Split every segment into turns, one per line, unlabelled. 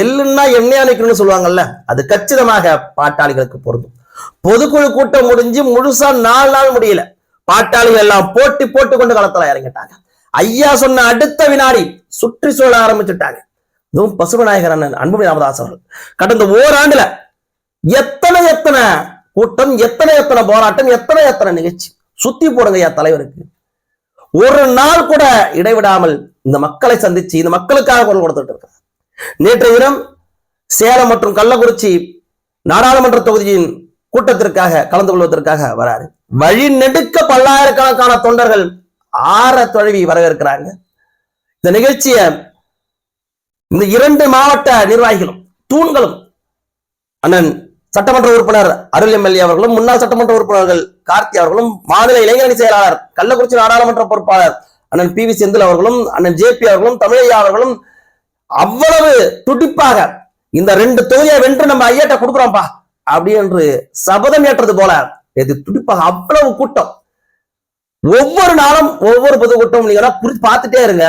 எள்ளுன்னா எண்ணெய் அணைக்கணும்னு சொல்லுவாங்கல்ல அது கச்சிதமாக பாட்டாளிகளுக்கு பொருந்தும். பொதுக்குழு கூட்டம் முடிஞ்சு முழுசா நாலு நாள் முடியல. பாட்டாளிகள் எல்லாம் போட்டி போட்டு கொண்டு களத்துல இறங்கிட்டாங்க. ஐயா சொன்ன அடுத்த வினாடி சுற்றி சூழ ஆரம்பிச்சுட்டாங்க. இதுவும் பசுமநாயகர் அண்ணன் அன்புமணி ராமதாஸ் அவர்கள். கடந்த ஓராண்டுல எத்தனை எத்தனை கூட்டம் எத்தனை எத்தனை போராட்டம் எத்தனை எத்தனை நிகழ்ச்சி. சுத்தி போடுங்க ஐயா தலைவருக்கு. ஒரு நாள் கூட இடைவிடாமல் இந்த மக்களை சந்திச்சு இந்த மக்களுக்காக குரல் கொடுத்துட்டு இருக்கிறார் நேற்றைய தினம் சேலம் மற்றும் கள்ளக்குறிச்சி நாடாளுமன்ற தொகுதியின் கூட்டத்திற்காக கலந்து கொள்வதற்காக வராரு. வழி நெடுக்க பல்லாயிரக்கணக்கான தொண்டர்கள் ஆற தொழவி வரவேற்கிறாங்க. இந்த நிகழ்ச்சியை இந்த இரண்டு மாவட்ட நிர்வாகிகளும் தூண்களும் அண்ணன் சட்டமன்ற உறுப்பினர் அருள் எம்எல்ஏ அவர்களும் முன்னாள் சட்டமன்ற உறுப்பினர்கள் கார்த்தி அவர்களும் மாநில இளைஞரணி செயலாளர் கள்ளக்குறிச்சி நாடாளுமன்ற பொறுப்பாளர் அண்ணன் பி வி செந்தில் அவர்களும் அண்ணன் ஜே பி அவர்களும் தமிழையா அவர்களும் அவ்வளவு துடிப்பாக இந்த ரெண்டு தொகுதியை வென்று நம்ம ஐயாட்ட கொடுக்குறோம்ப்பா அப்படி என்று சபதம் ஏற்றது போல இது துடிப்பாக அவ்வளவு கூட்டம். ஒவ்வொரு நாளும் ஒவ்வொரு பொதுக்கூட்டம் நீங்க புரிஞ்சு பார்த்துட்டே இருங்க.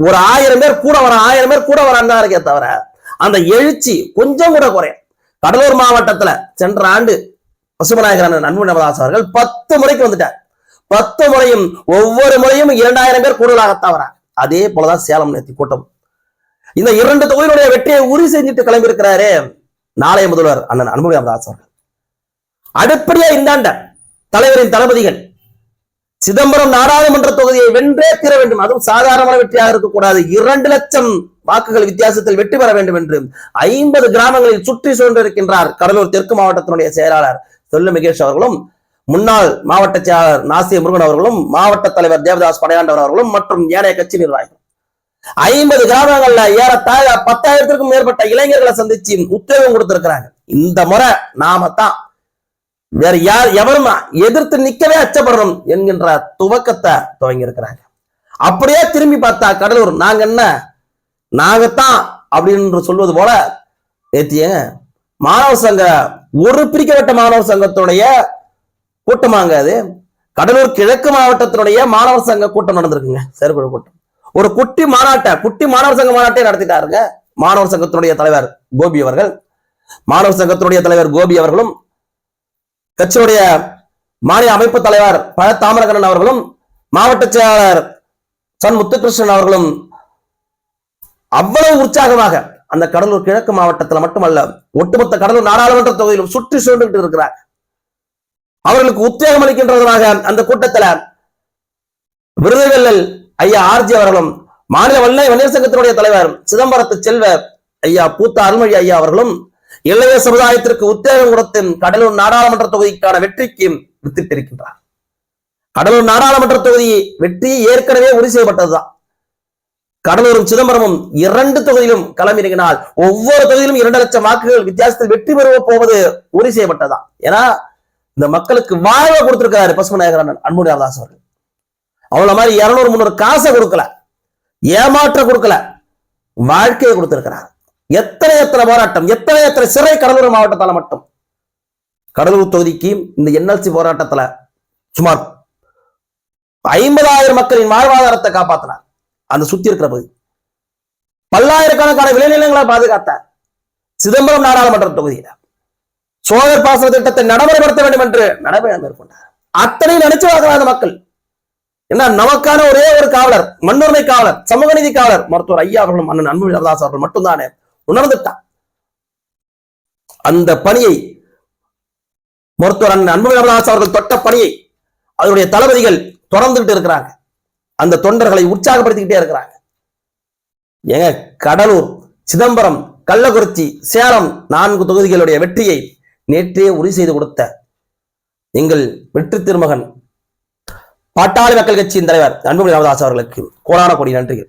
ஒரு ஆயிரம் பேர் கூட வர ஆயிரம் பேர் கூட வரான்னு தான் இருக்கே தவிர அந்த எழுச்சி கொஞ்சம் கூட குறையும். கடலூர் மாவட்டத்துல சென்ற ஆண்டு பசுமநாயகரான நண்பு நவதாஸ் அவர்கள் பத்து முறைக்கு வந்துட்டார். பத்து முறையும் ஒவ்வொரு முறையும் இரண்டாயிரம் பேர் கூடுதலாக தவறாங்க அதே போலதான் சேலம் நேர்த்தி கூட்டம். இந்த இரண்டு தொகுதியினுடைய வெற்றியை உறுதி செஞ்சுட்டு கிளம்பியிருக்கிறாரு நாளைய முதல்வர் அண்ணன் அன்புமணி ராமதாஸ் அவர்கள். அடுப்படியா இந்தாண்ட தலைவரின் தளபதிகள் சிதம்பரம் நாடாளுமன்ற தொகுதியை வென்றே தீர வேண்டும். அதுவும் சாதாரணமான வெற்றியாக இருக்கக்கூடாது. இரண்டு லட்சம் வாக்குகள் வித்தியாசத்தில் வெற்றி பெற வேண்டும் என்று ஐம்பது கிராமங்களில் சுற்றி சூழ்ந்திருக்கின்றார் கடலூர் தெற்கு மாவட்டத்தினுடைய செயலாளர் செல்லு மகேஷ் அவர்களும் முன்னாள் மாவட்ட செயலாளர் நாசிய முருகன் அவர்களும் மாவட்ட தலைவர் தேவதாஸ் படையாண்டவர் அவர்களும் மற்றும் ஏனைய கட்சி நிர்வாகிகள். ஐம்பது கிராமங்கள்ல ஏறத்தாழ பத்தாயிரத்திற்கும் மேற்பட்ட இளைஞர்களை சந்திச்சு உத்தேவம் கொடுத்திருக்கிறாங்க. இந்த முறை நாம தான் வேற யார் எவரும் எதிர்த்து நிக்கவே அச்சப்படணும் என்கின்ற துவக்கத்தை துவங்கி இருக்கிறாங்க அப்படியே திரும்பி பார்த்தா கடலூர் நாங்க என்ன? நாங்கத்தான் அப்படின்னு சொல்வது போல நேத்திய மாணவர் சங்க ஒரு பிரிக்கப்பட்ட மாணவர் சங்கத்துடைய கூட்டமாங்க அது. கடலூர் கிழக்கு மாவட்டத்தினுடைய மாணவர் சங்க கூட்டம் நடந்திருக்குங்க செயற்குழு கூட்டம். ஒரு குட்டி மாநாட்டை குட்டி மாணவர் சங்க மாநாட்டை நடத்திட்டாருங்க. மாணவர் சங்கத்தினுடைய தலைவர் கோபி அவர்கள். மாணவர் சங்கத்தினுடைய தலைவர் கோபி அவர்களும் கட்சியுடைய மாநில அமைப்பு தலைவர் பழ தாமரகண்ணன் அவர்களும் மாவட்ட செயலாளர் சன். முத்துகிருஷ்ணன் அவர்களும் அவ்வளவு உற்சாகமாக அந்த கடலூர் கிழக்கு மாவட்டத்தில் மட்டுமல்ல ஒட்டுமொத்த கடலூர் நாடாளுமன்ற தொகுதியிலும் சுற்றி சூழ்ந்துகிட்டு இருக்கிறார் அவர்களுக்கு உத்வேகம் அளிக்கின்றதாக அந்த கூட்டத்துல விருதுவெல்லல் ஐயா ஆர்ஜி அவர்களும் மாநில வல்லை வன்னியர் சங்கத்தினுடைய தலைவர் சிதம்பரத்து செல்வ ஐயா பூத்த அருள்மொழி ஐயா அவர்களும் இளைய சமுதாயத்திற்கு உத்தேகம் கொடுத்து கடலூர் நாடாளுமன்ற தொகுதிக்கான வெற்றிக்கு வித்திட்டிருக்கின்றார். கடலூர் நாடாளுமன்ற தொகுதி வெற்றி ஏற்கனவே உறுதி செய்யப்பட்டதுதான். கடலூரும் சிதம்பரமும் இரண்டு தொகுதியிலும் களமிறங்கினால் ஒவ்வொரு தொகுதியிலும் இரண்டு லட்சம் வாக்குகள் வித்தியாசத்தில் வெற்றி பெற போவது உறுதி செய்யப்பட்டதுதான். ஏன்னா இந்த மக்களுக்கு வாழ்வை கொடுத்திருக்கிறாரு பசுமநாயகர் அண்ணன் அன்புமணி அவர்கள். அவளை மாதிரி இருநூறு முந்நூறு காசை கொடுக்கல. ஏமாற்ற கொடுக்கல. வாழ்க்கையை கொடுத்திருக்கிறார். எத்தனை எத்தனை போராட்டம் எத்தனை எத்தனை சிறை கடலூர் மாவட்டத்தால் மட்டும். கடலூர் தொகுதிக்கு இந்த என்எல்சி போராட்டத்துல சுமார் ஐம்பதாயிரம் மக்களின் வாழ்வாதாரத்தை காப்பாத்தினார். அந்த சுத்தி இருக்கிற பகுதி. பல்லாயிரக்கணக்கான விளைநிலங்களை பாதுகாத்தார் சிதம்பரம் நாடாளுமன்ற தொகுதியில. சோழர் பாசன திட்டத்தை நடைமுறைப்படுத்த வேண்டும் என்று நடைமுறை மேற்கொண்டார். அத்தனை நினைச்சு பார்க்கிறாங்க மக்கள். என்ன நமக்கான ஒரே ஒரு காவலர் மண்ணுரிமை காவலர் சமூக நீதி காவலர் மருத்துவர் ஐயா அவர்களும் அண்ணன் அன்பு ராமதாஸ் அவர்கள் மட்டும்தானே உணர்ந்துட்டான். அந்த பணியை மருத்துவர் அண்ணன் அன்பு ராமதாஸ் அவர்கள் தொட்ட பணியை அதனுடைய தளபதிகள் தொடர்ந்துகிட்டு இருக்கிறாங்க. அந்த தொண்டர்களை உற்சாகப்படுத்திக்கிட்டே இருக்கிறாங்க. ஏங்க கடலூர் சிதம்பரம் கள்ளக்குறிச்சி சேலம் நான்கு தொகுதிகளுடைய வெற்றியை நேற்றே உறுதி செய்து கொடுத்த எங்கள் வெற்றி திருமகன் பாட்டாளி மக்கள் கட்சியின் தலைவர் அன்புமணி ராமதாஸ் அவர்களுக்கு கோடான கோடி நன்றிகள்.